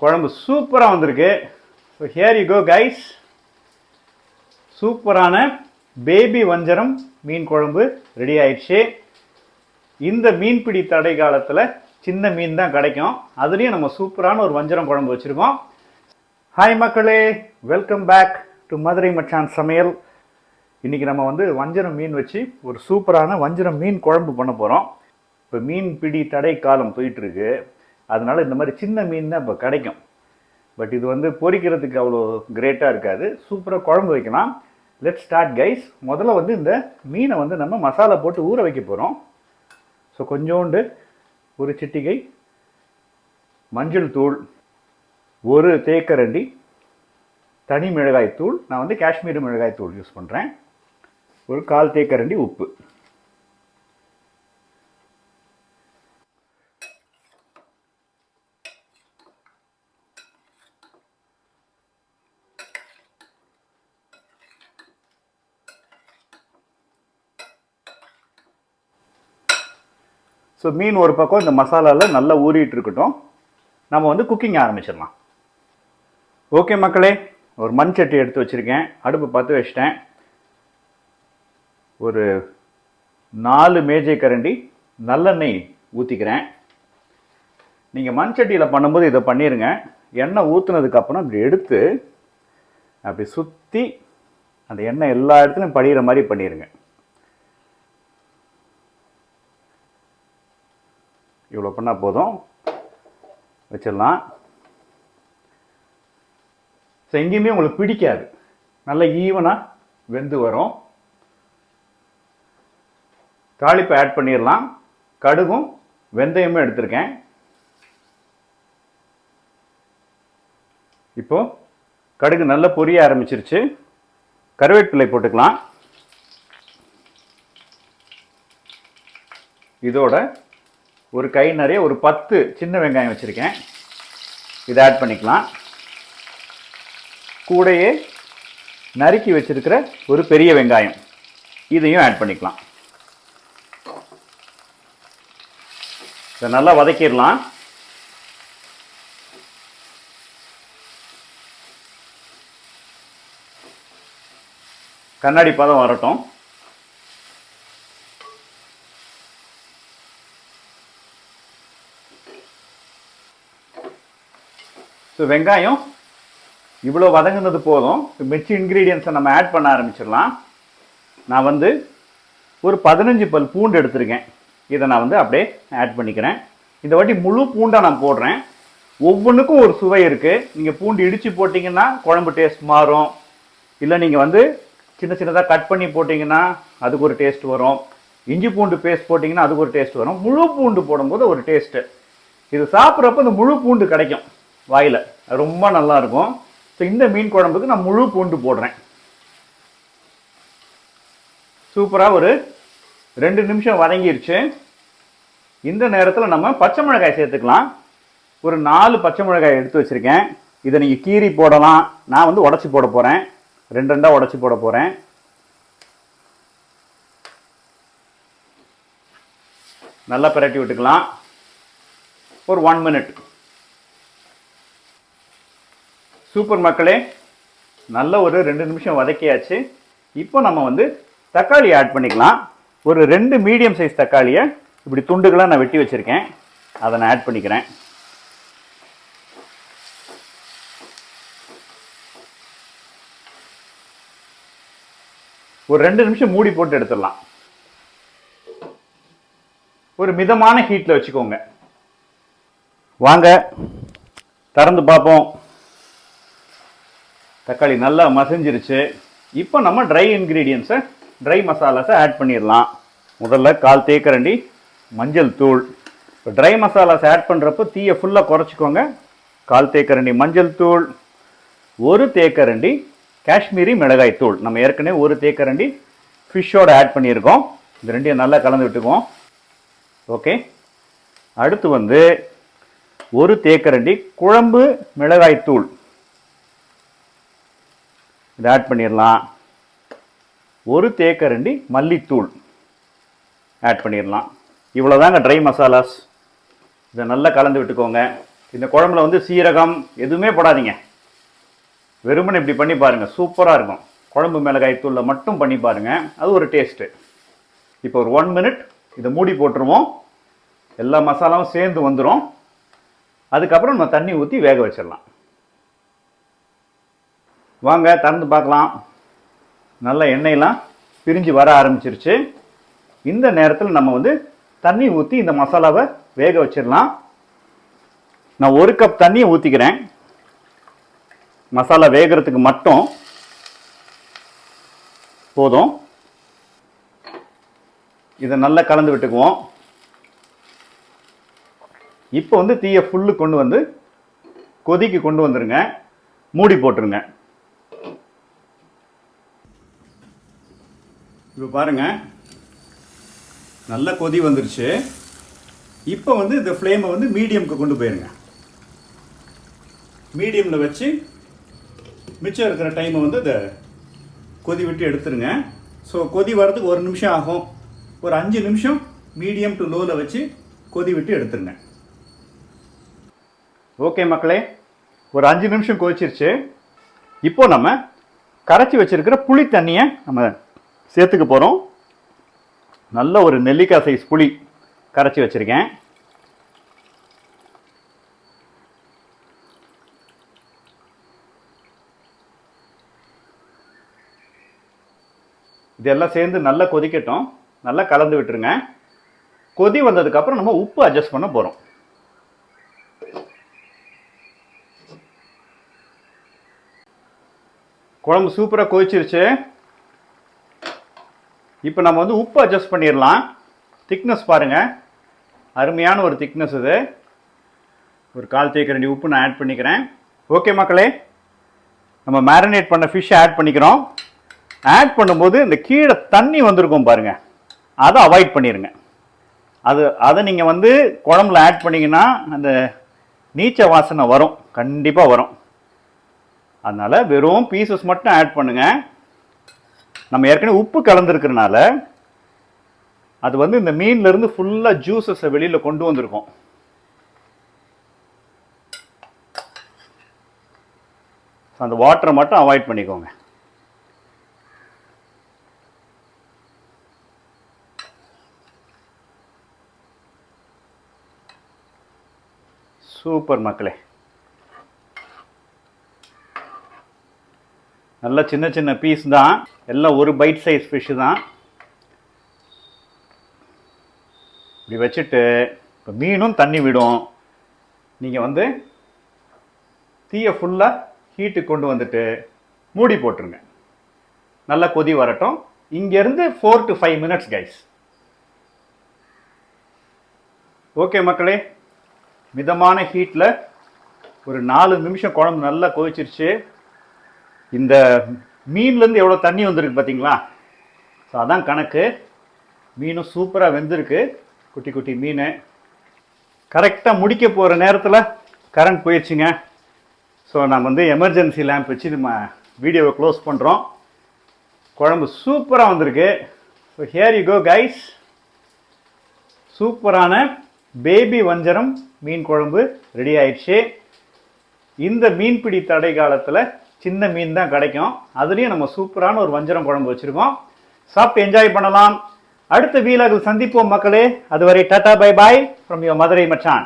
குழம்பு சூப்பராக வந்திருக்கு. So here you go guys சூப்பரான பேபி வஞ்சரம் மீன் குழம்பு ரெடி ஆயிடுச்சு. இந்த மீன்பிடி தடை காலத்தில் சின்ன மீன் தான் கிடைக்கும். அதுலேயும் நம்ம சூப்பரான ஒரு வஞ்சரம் குழம்பு வச்சுருக்கோம். ஹாய் மக்களே. வெல்கம் பேக் டு மதுரை மச்சான் சமையல். இன்றைக்கி நம்ம வந்து வஞ்சரம் மீன் வச்சு ஒரு சூப்பரான வஞ்சரம் மீன் குழம்பு பண்ண போகிறோம் இப்போ மீன் பிடி தடை காலம் போயிட்டுருக்கு அதனால் இந்த மாதிரி சின்ன மீன் தான் இப்போ கிடைக்கும். பட் இது வந்து பொரிக்கிறதுக்கு அவ்வளோ கிரேட்டாக இருக்காது. சூப்பராக குழம்பு வைக்கலாம். லெட் ஸ்டார்ட் கைஸ் முதல்ல வந்து இந்த மீனை வந்து நம்ம மசாலா போட்டு ஊற வைக்க போகிறோம் ஸோ கொஞ்சோண்டு ஒரு சிட்டிகை மஞ்சள் தூள் ஒரு தேக்கரண்டி தனி மிளகாய் தூள் நான் வந்து காஷ்மீரி மிளகாய் தூள் யூஸ் பண்ணுறேன் ஒரு கால் தேக்கரண்டி உப்பு. ஸோ மீன் ஒரு பக்கம் இந்த மசாலாவில் நல்லா ஊறிட்டு இருக்கட்டும் நம்ம வந்து குக்கிங் ஆரம்பிச்சிடலாம். ஓகே மக்களே ஒரு மண் சட்டி எடுத்து வச்சுருக்கேன். அடுப்பு பற்ற வச்சிட்டேன். ஒரு நாலு மேஜை கரண்டி நல்லெண்ணெய் ஊற்றிக்கிறேன் நீங்கள் மண் சட்டியில் பண்ணும்போது இதை பண்ணிடுங்க எண்ணெய் ஊற்றுனதுக்கப்புறம் இப்படி எடுத்து அப்படி சுற்றி அந்த எண்ணெய் எல்லா இடத்துலையும் படிகிற மாதிரி பண்ணிடுங்க இவ்வளோ பண்ணால் போதும். வச்சிடலாம். ஸோ எங்கேயுமே உங்களுக்கு பிடிக்காது. நல்ல ஈவனாக வெந்து வரும். தாளிப்பை ஆட் பண்ணிடலாம். கடுகும் வெந்தயமும் எடுத்திருக்கேன். இப்போ கடுகு நல்லா பொரிய ஆரம்பிச்சிருச்சு. கருவேப்பிலை போட்டுக்கலாம். இதோட ஒரு கை நிறைய ஒரு பத்து சின்ன வெங்காயம் வச்சுருக்கேன். இதை ஆட் பண்ணிக்கலாம். கூடையே நறுக்கி வச்சுருக்கிற ஒரு பெரிய வெங்காயம். இதையும் ஆட் பண்ணிக்கலாம். இதை நல்லா வதக்கிடலாம். கண்ணாடி பதம் வரட்டும். ஸோ வெங்காயம் இவ்வளோ வதங்குனது போதும். மிச்ச இன்க்ரீடியன்ஸை நம்ம ஆட் பண்ண ஆரம்பிச்சிடலாம். நான் வந்து ஒரு பதினஞ்சு பல் பூண்டு எடுத்திருக்கேன். இதை நான் வந்து அப்படியே ஆட் பண்ணிக்கிறேன். இந்த வாட்டி முழு பூண்டாக நான் போடுறேன். ஒவ்வொன்றுக்கும் ஒரு சுவை இருக்குது நீங்கள் பூண்டு இடித்து போட்டிங்கன்னா குழம்பு டேஸ்ட் மாறும். இல்லை நீங்கள் வந்து சின்ன சின்னதாக கட் பண்ணி போட்டிங்கன்னா அதுக்கு ஒரு டேஸ்ட் வரும். இஞ்சி பூண்டு பேஸ்ட் போட்டிங்கன்னா அதுக்கு ஒரு டேஸ்ட் வரும். முழு பூண்டு போடும்போது ஒரு டேஸ்ட்டு இது சாப்பிட்றப்ப இந்த முழு பூண்டு கிடைக்கும். வாயில். ரொம்ப நல்லா இருக்கும் ஸோ இந்த மீன் குழம்புக்கு நான் முழு பூண்டு போடுறேன். சூப்பராக ஒரு ரெண்டு நிமிஷம் வதங்கிருச்சு. இந்த நேரத்தில் நம்ம பச்சை மிளகாய் சேர்த்துக்கலாம். ஒரு நாலு பச்சை மிளகாய் எடுத்து வச்சுருக்கேன். இதை நீங்கள் கீரி போடலாம். நான் வந்து உடச்சி போட போகிறேன் ரெண்டு ரெண்டாக உடச்சி போட போகிறேன் நல்லா பிரட்டி விட்டுக்கலாம். ஒரு ஒன் மினிட் சூப்பர் மக்களே நல்ல ஒரு ரெண்டு நிமிஷம் வதக்கியாச்சு. இப்போ நம்ம வந்து தக்காளி ஆட் பண்ணிக்கலாம். ஒரு ரெண்டு மீடியம் சைஸ் தக்காளியை இப்படி துண்டுகளாக நான் வெட்டி வச்சுருக்கேன். அதை நான் ஆட் பண்ணிக்கிறேன். ஒரு ரெண்டு நிமிஷம் மூடி போட்டு எடுத்துடலாம். ஒரு மிதமான ஹீட்டில் வச்சுக்கோங்க. வாங்க திறந்து பார்ப்போம். தக்காளி நல்லா மசிஞ்சிருச்சு. இப்போ நம்ம ட்ரை இன்க்ரீடியன்ஸை ட்ரை மசாலாஸை ஆட் பண்ணிடலாம். முதல்ல கால் தேக்கரண்டி மஞ்சள் தூள். இப்போ ட்ரை மசாலாஸ் ஆட் பண்ணுறப்போ தீயை ஃபுல்லாக குறைச்சிக்கோங்க. கால் தேக்கரண்டி மஞ்சள் தூள். ஒரு தேக்கரண்டி காஷ்மீரி மிளகாய் தூள். நம்ம ஏற்கனவே ஒரு தேக்கரண்டி ஃபிஷ்ஷோடு ஆட் பண்ணியிருக்கோம். இந்த ரெண்டையும் நல்லா கலந்து விட்டுக்குவோம். ஓகே அடுத்து வந்து ஒரு தேக்கரண்டி குழம்பு மிளகாய் தூள். இதை ஆட் பண்ணிடலாம். ஒரு தேக்கரண்டி மல்லித்தூள் ஆட் பண்ணிடலாம். இவ்வளோதாங்க ட்ரை மசாலாஸ் இதை நல்லா கலந்து விட்டுக்கோங்க. இந்த குழம்புல வந்து சீரகம் எதுவுமே போடாதீங்க. வெறுமனை இப்படி பண்ணி பாருங்க. சூப்பராக இருக்கும். குழம்பு மிளகாய் தூளில் மட்டும் பண்ணி பாருங்கள் அது ஒரு டேஸ்ட்டு இப்போ ஒரு ஒன் மினிட் இதை மூடி போட்டுருவோம். எல்லா மசாலாவும் சேர்ந்து வந்துடும் அதுக்கப்புறம் நம்ம தண்ணி ஊற்றி வேக வச்சிடலாம். வாங்க திறந்து பார்க்கலாம். நல்ல எண்ணெயெலாம் பிரிஞ்சு வர ஆரம்பிச்சிருச்சு. இந்த நேரத்தில் நம்ம வந்து தண்ணி ஊற்றி இந்த மசாலாவை வேக வச்சிடலாம். நான் ஒரு கப் தண்ணியை ஊற்றிக்கிறேன் மசாலா வேகிறதுக்கு மட்டும். போதும். இதை நல்லா கலந்து விட்டுக்குவோம். இப்போ வந்து தீயை ஃபுல்லு கொண்டு வந்து கொதிக்கு கொண்டு வந்துடுங்க மூடி போட்டுருங்க. இப்போ பாருங்கள் நல்ல கொதி வந்துருச்சு. இப்போ வந்து இந்த ஃப்ளேமை வந்து மீடியம்க்கு கொண்டு போயிருங்க. மீடியமில் வச்சு மிச்சம் இருக்கிற டைமை வந்து இதை கொதி விட்டு எடுத்துருங்க. ஸோ கொதி வரதுக்கு ஒரு நிமிஷம் ஆகும். ஒரு அஞ்சு நிமிஷம் மீடியம் டு லோவில் வச்சு கொதி விட்டு எடுத்துருங்க. ஓகே மக்களே ஒரு அஞ்சு நிமிஷம் கொதிச்சிருச்சு. இப்போ நம்ம கரைச்சி வச்சுருக்கிற புளி தண்ணியை நம்ம சேர்த்துக்க போகிறோம் நல்ல ஒரு நெல்லிக்காய் சைஸ் புளி கரைச்சி வச்சிருக்கேன். இதெல்லாம் சேர்ந்து நல்லா கொதிக்கட்டும். நல்லா கலந்து விட்டுருங்க. கொதி வந்ததுக்கப்புறம் நம்ம உப்பு அட்ஜஸ்ட் பண்ண போகிறோம் குழம்பு சூப்பராக கொதிச்சிருச்சு. இப்போ நம்ம வந்து உப்பு அட்ஜஸ்ட் பண்ணிடலாம் திக்னஸ் பாருங்கள் அருமையான ஒரு திக்னஸ் இது. ஒரு கால் தேக்கரண்டி உப்பு நான் ஆட் பண்ணிக்கிறேன். ஓகே மக்களே. நம்ம மேரினேட் பண்ண ஃபிஷ்ஷை ஆட் பண்ணிக்கிறோம். ஆட் பண்ணும்போது இந்த கீழே தண்ணி வந்திருக்கும் பாருங்க. அதை அவாய்ட் பண்ணிடுங்க அது அதை நீங்கள் வந்து குழம்புல ஆட் பண்ணீங்கன்னா அந்த நீச்ச வாசனை வரும். கண்டிப்பாக வரும். அதனால் வெறும் பீசஸ் மட்டும் ஆட் பண்ணுங்கள் நம்ம ஏற்கனவே உப்பு கலந்துருக்கிறனால அது வந்து இந்த மீன்ல இருந்து ஃபுல்லாக ஜூஸஸை வெளியில் கொண்டு வந்திருக்கும். அந்த வாட்டரை மட்டும் அவாய்ட் பண்ணிக்கோங்க. சூப்பர் மக்களே. நல்ல சின்ன சின்ன பீஸ் தான். எல்லாம் ஒரு பைட் சைஸ் ஃபிஷ்ஷு தான். இப்படி வச்சுட்டு இப்போ மீனும் தண்ணி விடும். நீங்கள் வந்து தீயை ஃபுல்லாக ஹீட்டுக்கு கொண்டு வந்துட்டு மூடி போட்டுருங்க. நல்லா கொதி வரட்டும். இங்கேருந்து four to five minutes guys okay மக்களே. மிதமான ஹீட்டில் ஒரு நாலு நிமிஷம் குழம்பு நல்லா கொதிச்சிருச்சு. இந்த மீன்லேருந்து எவ்வளோ தண்ணி வந்திருக்கு பார்த்தீங்களா? ஸோ அதான் கணக்கு. மீனும் சூப்பராக வெந்திருக்கு. குட்டி குட்டி மீன். கரெக்டாக முடிக்க போகிற நேரத்தில் கரண்ட் போயிடுச்சுங்க. ஸோ நம்ம வந்து எமர்ஜென்சி லேம்ப் வச்சு நம்ம வீடியோவை க்ளோஸ் பண்ணுறோம் குழம்பு சூப்பராக வந்திருக்கு. So here you go guys சூப்பரான பேபி வஞ்சரம் மீன் குழம்பு ரெடி ஆயிடுச்சு. இந்த மீன்பிடி தடை காலத்தில் சின்ன மீன் தான் கிடைக்கும். அதுலேயும் நம்ம சூப்பரான ஒரு வஞ்சரம் குழம்பு வச்சுருக்கோம். சாப்பிட்டு என்ஜாய் பண்ணலாம். அடுத்த வீலாக சந்திப்போம் மக்களே. அதுவரை tata bye bye from your Madurai மச்சான்